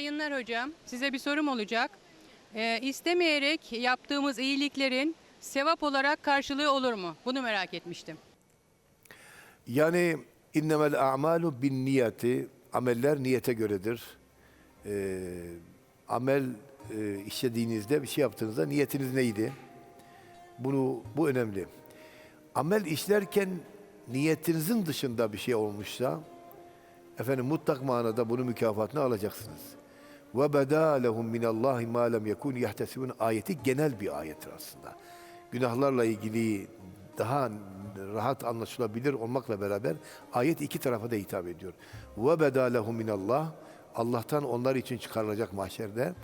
yayınlar hocam. Size bir sorum olacak. Ee, istemeyerek yaptığımız iyiliklerin sevap olarak karşılığı olur mu? Bunu merak etmiştim. Yani innemel a'malu bin niyeti ameller niyete göredir. Ee, amel e, işlediğinizde bir şey yaptığınızda niyetiniz neydi? Bunu bu önemli. Amel işlerken niyetinizin dışında bir şey olmuşsa efendim mutlak manada bunun mükafatını alacaksınız. Ve beda lehum min Allahi ma lem yekun yahtesibun ayeti genel bir ayettir aslında. Günahlarla ilgili daha rahat anlaşılabilir olmakla beraber ayet iki tarafa da hitap ediyor. Ve beda lehum min Allah Allah'tan onlar için çıkarılacak mahşerde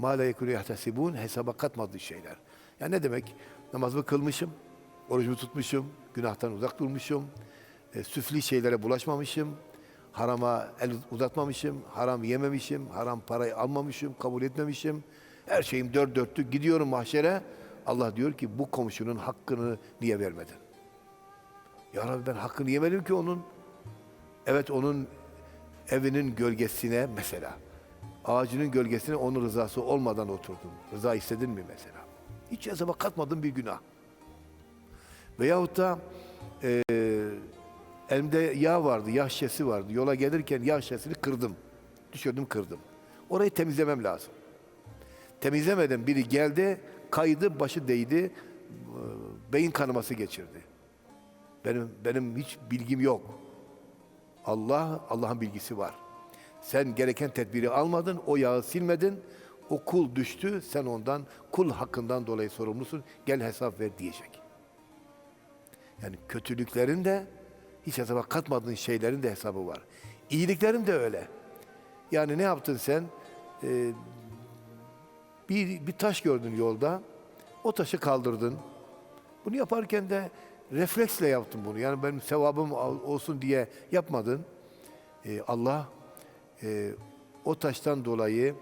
ma la yekun yahtesibun hesaba katmadığı şeyler. Yani ne demek? Namazımı kılmışım, orucumu tutmuşum, günahtan uzak durmuşum, e, süfli şeylere bulaşmamışım, harama el uzatmamışım, haram yememişim, haram parayı almamışım, kabul etmemişim. Her şeyim dört dörtlük gidiyorum mahşere. Allah diyor ki bu komşunun hakkını niye vermedin? Ya Rabbi ben hakkını yemedim ki onun. Evet onun evinin gölgesine mesela, ağacının gölgesine onun rızası olmadan oturdum. Rıza istedin mi mesela? Hiç hesaba katmadığın bir günah. Veyahut da eee elimde yağ vardı, yağ şişesi vardı. Yola gelirken yağ şişesini kırdım. Düşürdüm kırdım. Orayı temizlemem lazım. Temizlemeden biri geldi, kaydı, başı değdi, eee, beyin kanaması geçirdi. Benim benim hiç bilgim yok. Allah Allah'ın bilgisi var. Sen gereken tedbiri almadın, o yağı silmedin. O kul düştü, sen ondan kul hakkından dolayı sorumlusun. Gel hesap ver diyecek. Yani kötülüklerin de hiç hesaba katmadığın şeylerin de hesabı var. İyiliklerin de öyle. Yani ne yaptın sen? Ee, bir, bir taş gördün yolda. O taşı kaldırdın. Bunu yaparken de refleksle yaptın bunu. Yani benim sevabım olsun diye yapmadın. Ee, Allah e, o taştan dolayı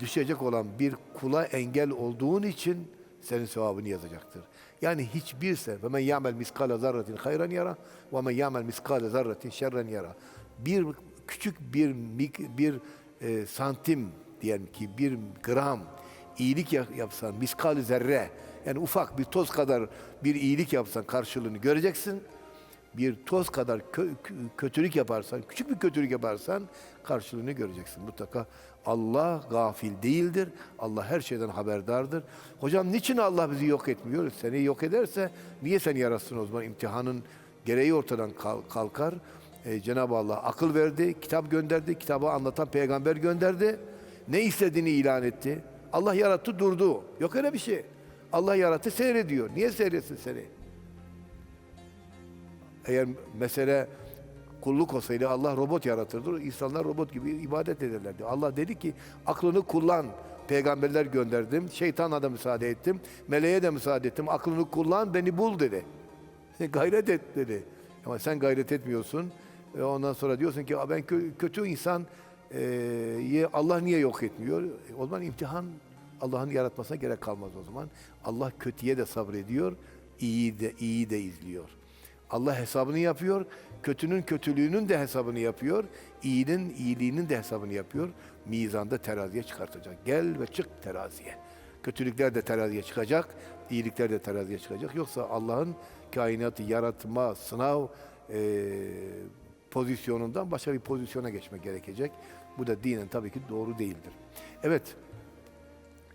düşecek olan bir kula engel olduğun için senin sevabını yazacaktır. Yani hiçbir se ve men ya'mel miskale zarratin hayran yara ve men ya'mel miskale zarratin şerren yara. Bir küçük bir bir e, santim diyelim ki bir gram iyilik ya- yapsan miskal zerre yani ufak bir toz kadar bir iyilik yapsan karşılığını göreceksin bir toz kadar kö- kö- kötülük yaparsan, küçük bir kötülük yaparsan karşılığını göreceksin. Mutlaka Allah gafil değildir. Allah her şeyden haberdardır. Hocam niçin Allah bizi yok etmiyor? Seni yok ederse niye seni yaratsın o zaman? İmtihanın gereği ortadan kal- kalkar. Ee, Cenab-ı Allah akıl verdi, kitap gönderdi, kitabı anlatan peygamber gönderdi. Ne istediğini ilan etti. Allah yarattı durdu. Yok öyle bir şey. Allah yarattı seyrediyor. Niye seyretsin seni? Eğer mesele kulluk olsaydı Allah robot yaratırdı. İnsanlar robot gibi ibadet ederlerdi. Allah dedi ki aklını kullan. Peygamberler gönderdim. Şeytana da müsaade ettim. Meleğe de müsaade ettim. Aklını kullan beni bul dedi. Gayret et dedi. Ama sen gayret etmiyorsun. Ve ondan sonra diyorsun ki "Aa, ben kö- kötü insan e, Allah niye yok etmiyor? E, O zaman imtihan Allah'ın yaratmasına gerek kalmaz o zaman. Allah kötüye de sabrediyor, iyi de iyi de izliyor. Allah hesabını yapıyor. Kötünün kötülüğünün de hesabını yapıyor. iyinin iyiliğinin de hesabını yapıyor. Mizanda teraziye çıkartacak. Gel ve çık teraziye. Kötülükler de teraziye çıkacak. iyilikler de teraziye çıkacak. Yoksa Allah'ın kainatı yaratma, sınav eee, pozisyonundan başka bir pozisyona geçmek gerekecek. Bu da dinen tabii ki doğru değildir. Evet.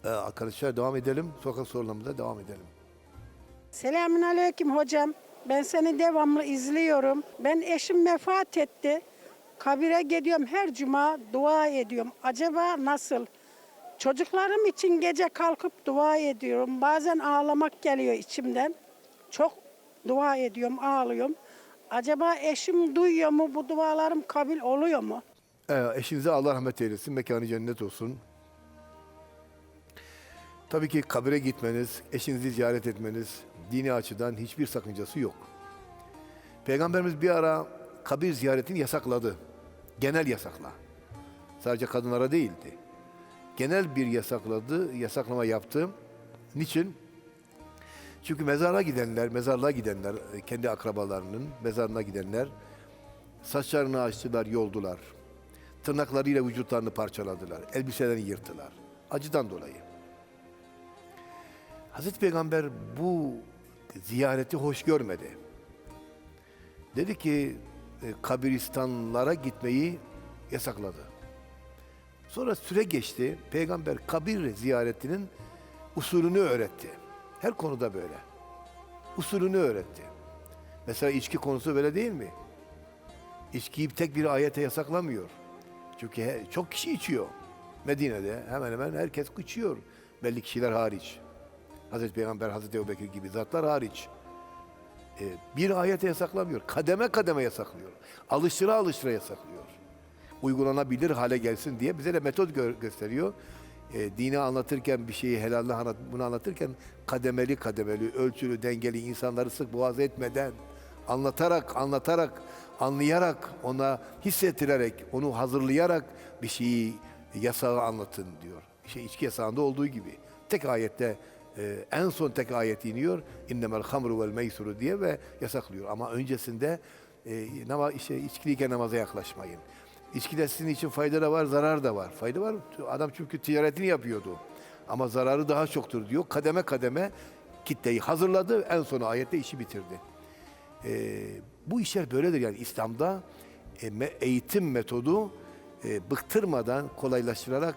Ee, arkadaşlar devam edelim. Sokak sorularımıza devam edelim. Selamün aleyküm hocam. Ben seni devamlı izliyorum. Ben eşim vefat etti. Kabire gidiyorum her cuma dua ediyorum. Acaba nasıl? Çocuklarım için gece kalkıp dua ediyorum. Bazen ağlamak geliyor içimden. Çok dua ediyorum, ağlıyorum. Acaba eşim duyuyor mu? Bu dualarım kabul oluyor mu? Ee, eşinize Allah rahmet eylesin, mekanı cennet olsun. Tabii ki kabire gitmeniz, eşinizi ziyaret etmeniz dini açıdan hiçbir sakıncası yok. Peygamberimiz bir ara kabir ziyaretini yasakladı. Genel yasakla. Sadece kadınlara değildi. Genel bir yasakladı, yasaklama yaptı. Niçin? Çünkü mezara gidenler, mezarlığa gidenler, e, kendi akrabalarının mezarına gidenler saçlarını açtılar, yoldular. tırnaklarıyla vücutlarını parçaladılar. Elbiselerini yırttılar. Acıdan dolayı. Hazreti Peygamber bu ziyareti hoş görmedi. Dedi ki e, kabristanlara gitmeyi yasakladı. Sonra süre geçti. Peygamber kabir ziyaretinin usulünü öğretti. Her konuda böyle. Usulünü öğretti. Mesela içki konusu böyle değil mi? İçkiyi tek bir ayete yasaklamıyor. Çünkü çok kişi içiyor. Medine'de hemen hemen herkes içiyor. Belli kişiler hariç. Hazreti Peygamber, Hazreti Ebubekir gibi zatlar hariç. Ee, bir ayete yasaklamıyor. Kademe kademe yasaklıyor. Alıştıra alıştıra yasaklıyor. Uygulanabilir hale gelsin diye bize de metot gö- gösteriyor. Ee, dini anlatırken bir şeyi helalle anlat, bunu anlatırken kademeli kademeli, ölçülü, dengeli insanları sık boğaz etmeden anlatarak, anlatarak, anlayarak, ona hissettirerek, onu hazırlayarak bir şeyi yasağı anlatın diyor. İşte içki yasağında olduğu gibi. Tek ayette e, en son tek ayet iniyor. İnnemel hamru vel meysuru diye ve yasaklıyor. Ama öncesinde e, nama, işte içkiliyken namaza yaklaşmayın. İçkide sizin için fayda da var, zarar da var. Fayda var. Adam çünkü ticaretini yapıyordu. Ama zararı daha çoktur diyor. Kademe kademe kitleyi hazırladı. En son ayette işi bitirdi. E, bu işler böyledir yani İslam'da e, eğitim metodu e, bıktırmadan kolaylaştırarak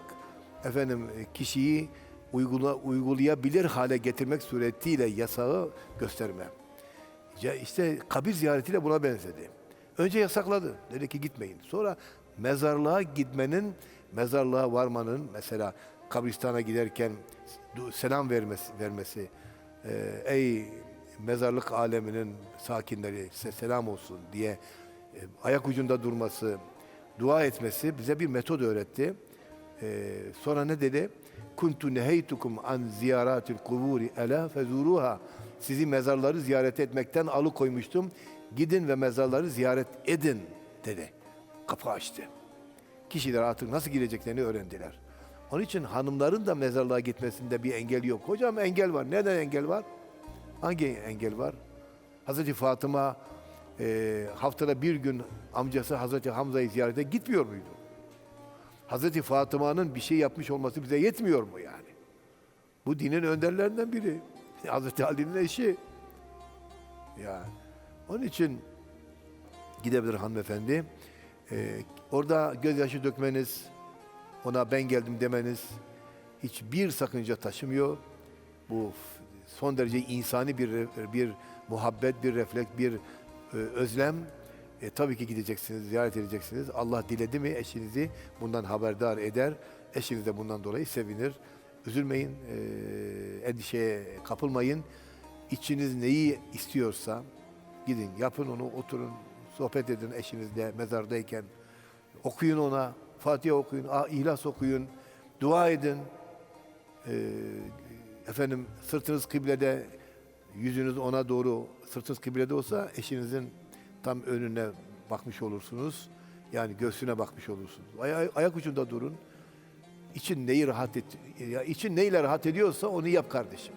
efendim e, kişiyi uygula, uygulayabilir hale getirmek suretiyle yasağı gösterme. İşte kabir ziyaretiyle buna benzedi. Önce yasakladı. Dedi ki gitmeyin. Sonra mezarlığa gitmenin, mezarlığa varmanın mesela kabristana giderken selam vermesi, vermesi e, ey mezarlık aleminin sakinleri size selam olsun diye e, ayak ucunda durması, dua etmesi bize bir metod öğretti. E, sonra ne dedi? Kuntu neheytukum an ziyaratil kuburi ela fezuruha. Sizi mezarları ziyaret etmekten alıkoymuştum. Gidin ve mezarları ziyaret edin dedi. Kapı açtı. Kişiler artık nasıl gireceklerini öğrendiler. Onun için hanımların da mezarlığa gitmesinde bir engel yok. Hocam engel var. Neden engel var? Hangi engel var? Hazreti Fatıma e, haftada bir gün amcası Hazreti Hamza'yı ziyarete gitmiyor muydu? Hazreti Fatıma'nın bir şey yapmış olması bize yetmiyor mu yani? Bu dinin önderlerinden biri. Hazreti Ali'nin eşi. Ya onun için gidebilir hanımefendi. Ee, orada gözyaşı dökmeniz, ona ben geldim demeniz hiçbir sakınca taşımıyor. Bu son derece insani bir bir muhabbet, bir refleks, bir e, özlem. E, tabii ki gideceksiniz, ziyaret edeceksiniz. Allah diledi mi eşinizi bundan haberdar eder. Eşiniz de bundan dolayı sevinir. Üzülmeyin, e, endişeye kapılmayın. İçiniz neyi istiyorsa gidin, yapın onu, oturun, sohbet edin eşinizle mezardayken. Okuyun ona, Fatiha okuyun, İhlas okuyun, dua edin. E, efendim sırtınız kıblede, yüzünüz ona doğru, sırtınız kıblede olsa eşinizin tam önüne bakmış olursunuz. Yani göğsüne bakmış olursunuz. Ay- ayak ucunda durun. İçin neyi rahat et, ya için neyle rahat ediyorsa onu yap kardeşim.